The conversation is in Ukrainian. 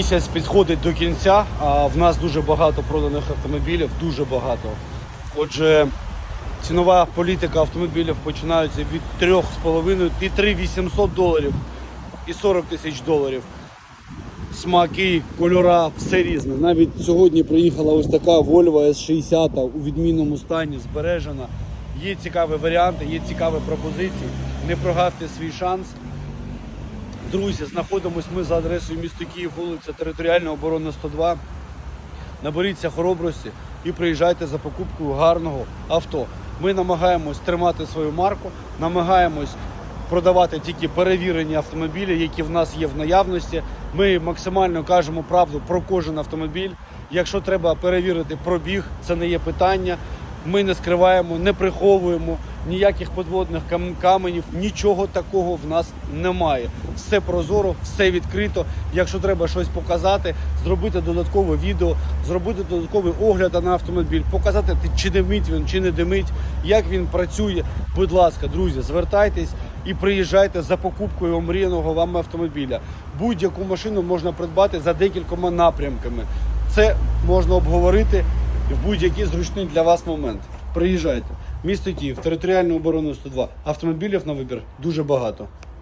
Місяць підходить до кінця, а в нас дуже багато проданих автомобілів, дуже багато. Отже, цінова політика автомобілів починається від 3,5 і 3,800 доларів і 40 тисяч доларів. Смаки, кольора, все різне. Навіть сьогодні приїхала ось така Volvo S60 у відмінному стані, збережена. Є цікаві варіанти, є цікаві пропозиції. Не прогавте свій шанс. Друзі, знаходимось ми за адресою місто Київ, вулиця Територіальна оборона 102. Наберіться хоробрості і приїжджайте за покупкою гарного авто. Ми намагаємось тримати свою марку, намагаємось продавати тільки перевірені автомобілі, які в нас є в наявності. Ми максимально кажемо правду про кожен автомобіль. Якщо треба перевірити пробіг, це не є питання. Ми не скриваємо, не приховуємо ніяких подводних кам- каменів, нічого такого в нас немає. Все прозоро, все відкрито. Якщо треба щось показати, зробити додаткове відео, зробити додатковий огляд на автомобіль, показати, чи димить він, чи не димить, як він працює. Будь ласка, друзі, звертайтесь і приїжджайте за покупкою омріяного вам автомобіля. Будь-яку машину можна придбати за декількома напрямками. Це можна обговорити в будь-який зручний для вас момент. Приїжджайте. Місто Київ, територіальну оборону 102. Автомобілів на вибір дуже багато.